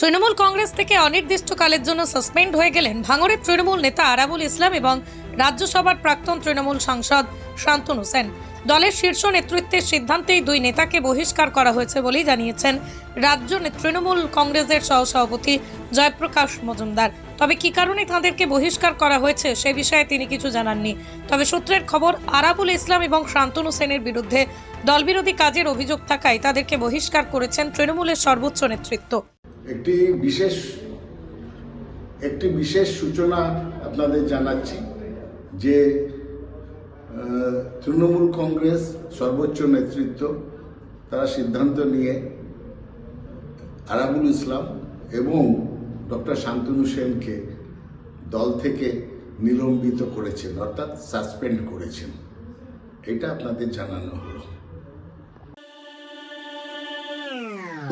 তৃণমূল কংগ্রেস থেকে অনির্দিষ্টকালের জন্য সাসপেন্ড হয়ে গেলেন ভাঙড়ের তৃণমূল নেতা আরাবুল ইসলাম এবং রাজ্যসভার প্রাক্তন তৃণমূল সাংসদ শান্তনু সেন। দলের শীর্ষ নেতৃত্বের সিদ্ধান্তেই দুই নেতাকে বহিষ্কার করা হয়েছে বলেই জানিয়েছেন রাজ্য তৃণমূল কংগ্রেসের সহসভাপতি জয়প্রকাশ মজুমদার। তবে কি কারণে তাঁদেরকে বহিষ্কার করা হয়েছে সে বিষয়ে তিনি কিছু জানাননি। তবে সূত্রের খবর আরাবুল ইসলাম এবং শান্তনু সেনের বিরুদ্ধে দলবিরোধী কাজের অভিযোগ থাকায় তাদেরকে বহিষ্কার করেছেন তৃণমূলের সর্বোচ্চ নেতৃত্ব। একটি বিশেষ একটি বিশেষ সূচনা আপনাদের জানাচ্ছি যে তৃণমূল কংগ্রেস সর্বোচ্চ নেতৃত্ব, তারা সিদ্ধান্ত নিয়ে আরাবুল ইসলাম এবং ডক্টর শান্তনু সেনকে দল থেকে নিলম্বিত করেছেন, অর্থাৎ সাসপেন্ড করেছেন। এটা আপনাদের জানানো হলো।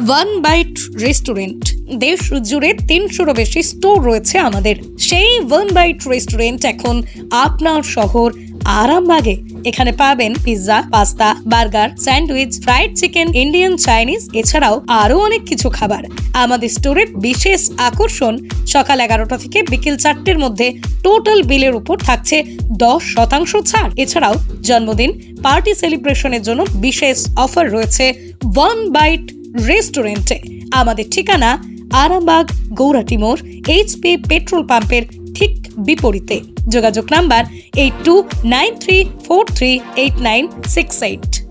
ওয়ান বাইট রেস্টুরেন্ট দেশ জুড়ে তিনশোরও বেশি স্টোর রয়েছে আমাদের। সেই ওয়ান বাইট রেস্টুরেন্ট এখন আপনার শহর আরামবাগে। এখানে পাবেন pizza pasta burger sandwich fried chicken Indian Chinese এছাড়াও আরও অনেক কিছু খাবার। আমাদের স্টোরের বিশেষ আকর্ষণ সকাল এগারোটা থেকে বিকেল চারটের মধ্যে টোটাল বিলের উপর থাকছে দশ শতাংশ ছাড়। এছাড়াও জন্মদিন পার্টি সেলিব্রেশনের জন্য বিশেষ অফার রয়েছে ওয়ান বাইট রেস্টুরেন্টে আমাদের ঠিকানা আরামবাগ গৌরাটিমোর এইচপি পেট্রোল পাম্পের ঠিক বিপরীতে। যোগাযোগ number eight two nine three four three eight nine six eight